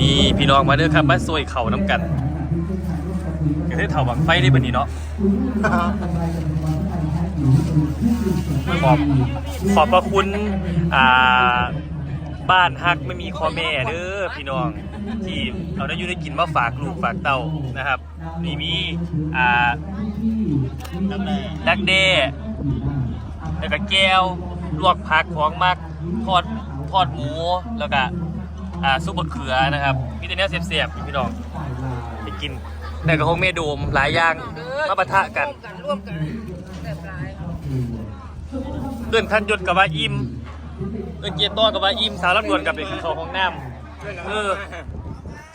นี่พี่น้องมาเด้อครับมาซวยเข่าน้ำกันกระเทศเถ่าบังไฟได้บันนี้เนาะขอบขอบพระคุณอ่าบ้านฮักไม่มีข้อแม่เด้อพี่น้องที่เอาได้อยูได้กินมาฝากลูกฝากเต้านะครับนี่มีอ่าดักแด้แล้วก็แก้วลวกผักของมักทอดทอดหมูแล้วก็ อ่าซุปมะเขือนะครับมีแต่เนี้ยเสียบๆพี่น้องไปกินแต่กระพงเมโดมหลายอย่างมาปะทะกันร่วมกันแบบร้ายเดินขั้นยนต์กับว่าอิ่มเดินเกียร์ต้อกับว่าอิ่มสาวรับด่วนกับเด็กเขาห้องน้ำเออ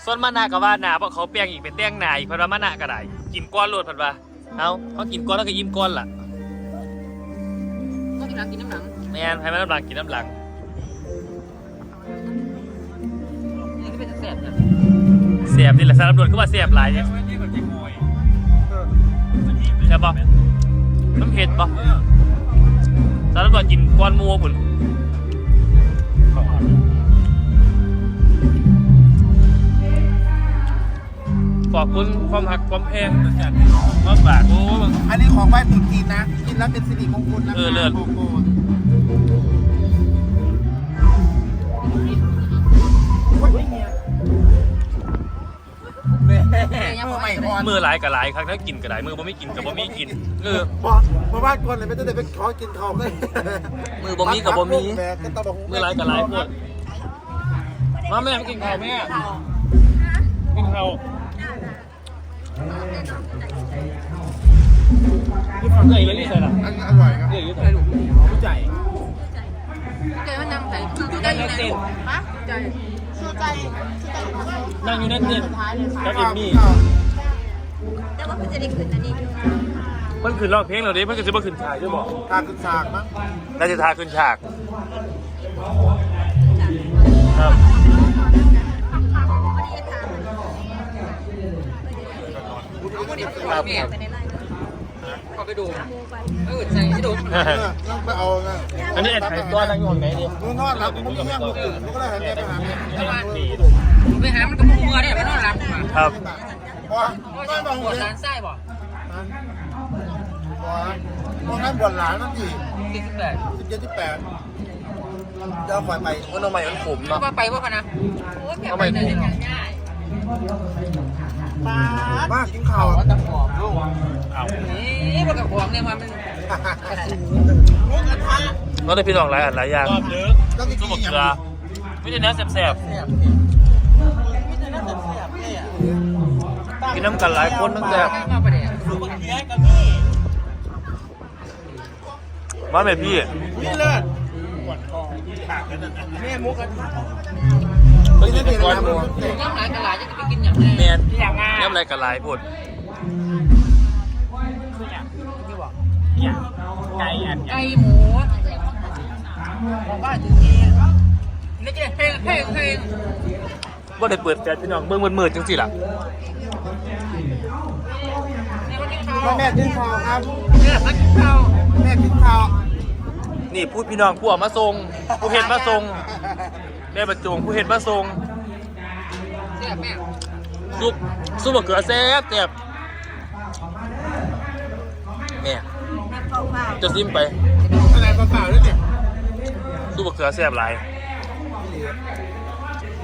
ส่วนมานากับว่าหนาเพราะเขาเปลียงอีกเป็นเตี้ยงหนาอีกเพราะว่ามานาก็ได้กินก้อนโลดพันว่าเอาเขากินก้อนแล้วก็อิ่มก้อนล่ะก็กินน้ำกินน้ำหนังแม่นให้มันน้ำหลังกินน้ำหลัง นี่ก็เป็นแสบนะเสียบนี่แหละสาวรับด่วนก็ว่าเสียบหลายเนี่ยใช่ปะน้ำเผ็ดปะสาวรับด่วนกินก้อนหมูปุ่นขอบคุณความหักความแพงความฝากโอ้มึงอันนี้ของไหว้ตรุษจีนนะ กินแล้วเป็นสิริมงคลนะเออเลิศ โกโก้มือใหม่พรมือหลายกับหลายครั้งถ้ากินกับหลายมือบ่ไม่กินกับบ่มีกินเออเพราะเพราะว่าคนเลยไม่ต้องไปขอกินเขาเลยมือบ่มีกับบ่มี แบกก็ต้องมือหลายกับหลายปวดมาแม่มากินข้าวแม่กินข้าวนี่ฟังเลยแล้วนี่ใส่ละอันนี้อร่อยครับเดี๋ยวอยู่ใส่ลูกผู้ใจ ใจมันนั่งใส่ชูใจอยู่ไหนฮะใจ ชูใจชูใจนั่งอยู่นั่นเนี่ยกับเอมมี่แต่ว่าเพิ่งจะได้ขึ้นอันนี้อยู่เพิ่นขึ้นร้องเพลงเราดิเพิ่นก็จะมาขึ้นฉากด้วยบอกทานขึ้นฉากมั้งน่าจะทาขึ้นฉากครับเอาคนนี้ไปดูเนี่ยไปในไร่เขาไปดูเออใส่ให้ดูเออต้องไปเอาไงอันนี้แอดไทยตัวนั่งอยู่ห้องไหนดิมึงนอนหลับมึงไม่แย่งมึงตื่นมึงก็เลยหันไปหาแม่ไปหามันก็มัวเนี่ยไปนอนหลับมาครับเพราะว่าโอ้ไม่ยมองปวดเลยร้านไส้บ่เพราะว่าพวกนั้นบวชหลานนั่นสิสี่สิบแปดสิบเจ็ดสิบแปดเดี๋ยวคอยไปก็น้องใหม่มันขมก็เนาะว่าไปว่ากันนะโอ้ยแบบไปเลยง่าย บ้ากินข้าวตะขอบลูกเอานี่มันกับของเนี่ยมันมุกกระทะก็ได้พี่น้องหลายอันหลายอย่างต้องกินซุปมะอเขืย่างอไม่ใช่เนื้อแซ่บๆกินน้ำกันหลายคนตั้งแต่มาประเดี๋ยวมาแม่พี่นี่เลิศแม่มุกกระทะ เพิ่งกินเป็นก้อนหมูย่ำหลายกระหลายจะไปกินอย่างไรแมนย่ำอะไรกันหลายผดไก่อันไก่หมูบอกว่าถึงทีนี่จะเพลงเพลงเพลงว่าได้เปิดแฟลชพี่น้องเบิ่งมืดๆจังสิล่ะนี่มันกินพ่อข้าวแม่กินข้าวครับเนี่ยมันกินข้าวแม่กินข้าวนี่พูดพี่น้องผู้เออกมาทรงผู้เห็นมาทรง แม่ประจงผู้เห็นมาทรงแซ่บแม่ซุปซุปมะเขือแซ่บแซ่บแม่แม่เฝ้าเฝ้าจะซิมไปอะไรเปล่าๆด้วยเนี่ยซุปมะเขือแซ่บหลาย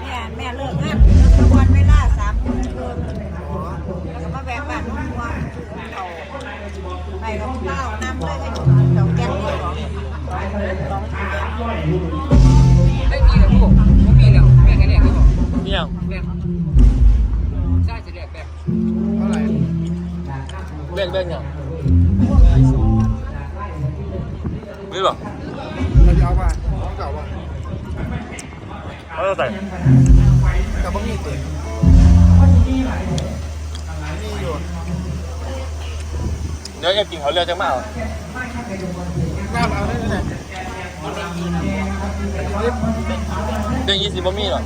แม่แม่เลิกงานทุกวันเวลาสามโมงครึ่งแล้วก็มาแวะบ้านน้องบัวเขาไปกับข้าวน้ำเลยก็อยู่เดี๋ยวแกงเลยหรอ แบ่งแบ่งเนี่ยนี่หรอเราจะเอาป่ะของเก่าป่ะเขาจะใส่แต่บะหมี่เต็มมีอยู่เดี๋ยวเอฟกินเขาเรือจะมาเอาน้ำเอาได้เลยเรื่องยี่สิบบ่มีหรอ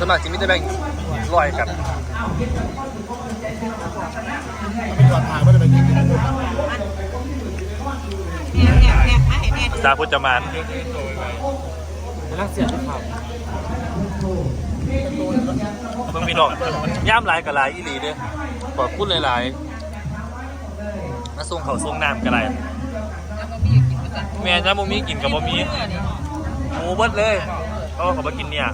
สมัครจิมิตแบ่งลอยกัน ไม่จอดถ่ายว่าจะไปกินที่นั่นแม่แม่แม่มาให้แม่ดูสาพุทธมานรักเสียที่ข่าวพิ่งพี่น้องย่ามหลายกับหลายอีหลีเด้อขอบคุณหลายๆมาส่งเขาวส่งน้ำกันไรแล้วก็มีกินเหมือนกันแม่จ้าบ่มีกินกับบ่มีเนื้อนี่หมูเบิดเลยเพราะว่าเขาบ่กินเนี่ย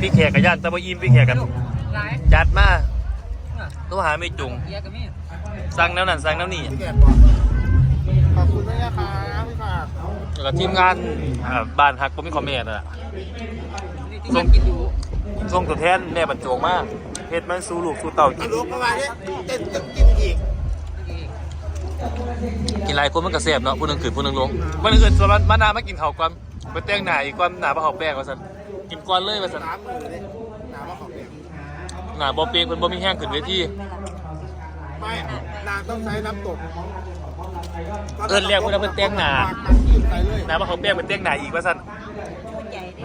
พี่แขกกับย่านแตะบ่อิ่มพี่แขกกัน หลายจัดมาเนื้อตัวหาไม่จุงเยอะก็มีสั่งแนวนั้นสั่งแนวนี้พี่แกบอกขอบคุณด้วยนะครับพี่ฝากแล้วก็ทีมงานอ่าบ้านฮักบ่มีคอมเมนต์อะนี่ที่มันกินอยู่ส่งตัวแทนแม่บรรจงมาเฮ็ดมันสู่ลูกสู่เต่ากินลูกประมาณนี้เต้นจะกินอีกกินหลายคนมันก็แซ่บเนาะผู้หนึงขึ้นผู้หนึงลงวันอื่นส่วนมันมานามากินข้าวก่อนไปแต่งหน้าอีกก่อนหน้าบ่เข้าแป้งว่าซั่นกินก่อนเลยว่าซั่นน้ำมือเลยน้ำว่าของเด็ก หน้าบ่เปียกเพิ่นบ่มีแห้งขึ้นเวทีไม่นางต้องใช้น้ำตกเอิ้นเรียกเพิ่นว่าเพิ่นแต่งหน้าตักยิ้มใส่เลยหน้าบ่เข้าแป้งไปแต่งหน้าอีกว่าซั่นหัวใจดิ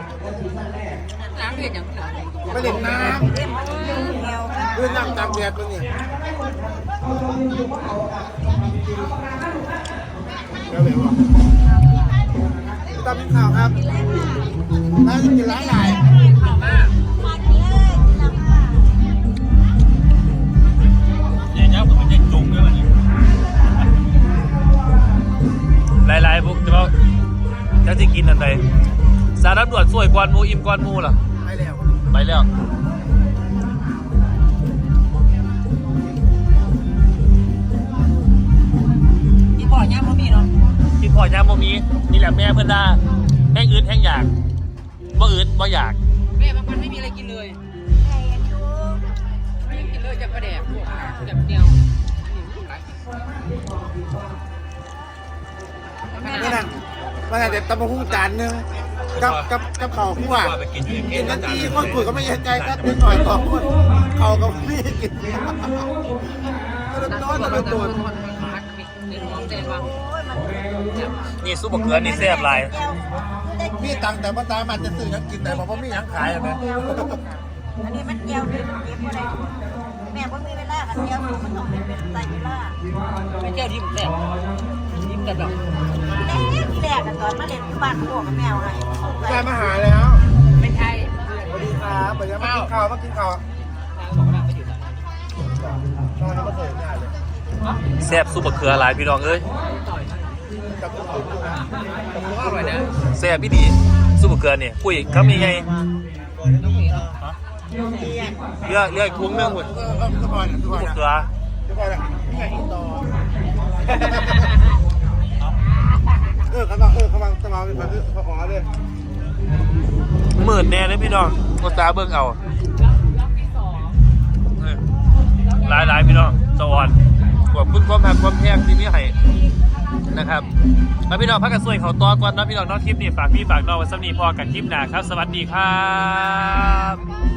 น้ำเดือดอย่างไรไม่เล่นน้เล่นมันเดียวำเพื่อนนั่งตากแดดตัวเนี่ยเดี๋ยวเดี๋ยวบอกพี่ตามพี่ข่าวครับน่าจะกินหลายหลาย ใดสารตำรวจสวยกว่าหมู่อิ่มกว่าหมู่ล่ะไปแล้วไปแล้วกินบ่อย่างบ่มีเนาะกินพอยามบ่มีนี่แหละแม่เพิ่นด่าแห้งอืดแห้งอยากบ่อืดบ่อยากแม่บางคนไม่มีอะไรกินเลยใครอายุไม่ได้กินเลยจากกระแดกพวกจากเดียวนี่หลาย นี่นั่นว่าแต่เด็ดตะมะฮุ่งจานหนึงกับกับกับข้าวคั่วไปกินอยู่กินนาทีคนคุยก็ไม่ยันใจก็นิดหน่อยสองคนเขาก็ไม่ได้กินก็เลยนอนแต่ละตัวโอ้ยมันนี่ซุปบะเขือนี่แซ่บหลายเดียวได้มีตังค์แต่ว่าตามันจะซื้อยังกินแต่บอกว่ามียังขายอะแม่อันนี้มันเดียวเดียวเก็บอะไรแม่ก็มีเวลากันเดียวมันต้องเป็นใจเวลาไม่เจ้าที่มันแตก ยิ้มกันแบบที่แรกกันตอนมาเล่นที่บ้านพวกกับแมวไงได้มาหาแล้วไม่ใช่สวัสดีครับไปยังมากินข้าวมากินข้าวทางของเราไม่อยู่ตอนนั้นนอนแล้วมาเสิร์ฟได้เลยแซ่บซุปบะเขือหลายพี่น้องเอ้ยกับคุณผู้ชมนะอร่อยนะแซ่บพี่ดีซุปบะเขือนี่คุยคำยังไงเลือกเลือกคุ้งเรื่องหมดก็ก็ก็พอนะทุกซุคปนบะนะเขือ เออเขามาเออเขามาจะมาเป็นแบบเขาขอเลย หมื่นแน่เลยพี่น้องโอตาเบิ่งเอาหลายหลายๆพี่น้องสวรรค์ขอบคุณความหักความแพงที่มีให้นะครับแล้วพี่น้องพักกันสวยเขาตัวก่อนเนาะพี่น้องเนอกคลิปนี้ฝากพี่ฝากน้องไว้สำนีพอกันคลิปหน้าครับ สวัสดีครับ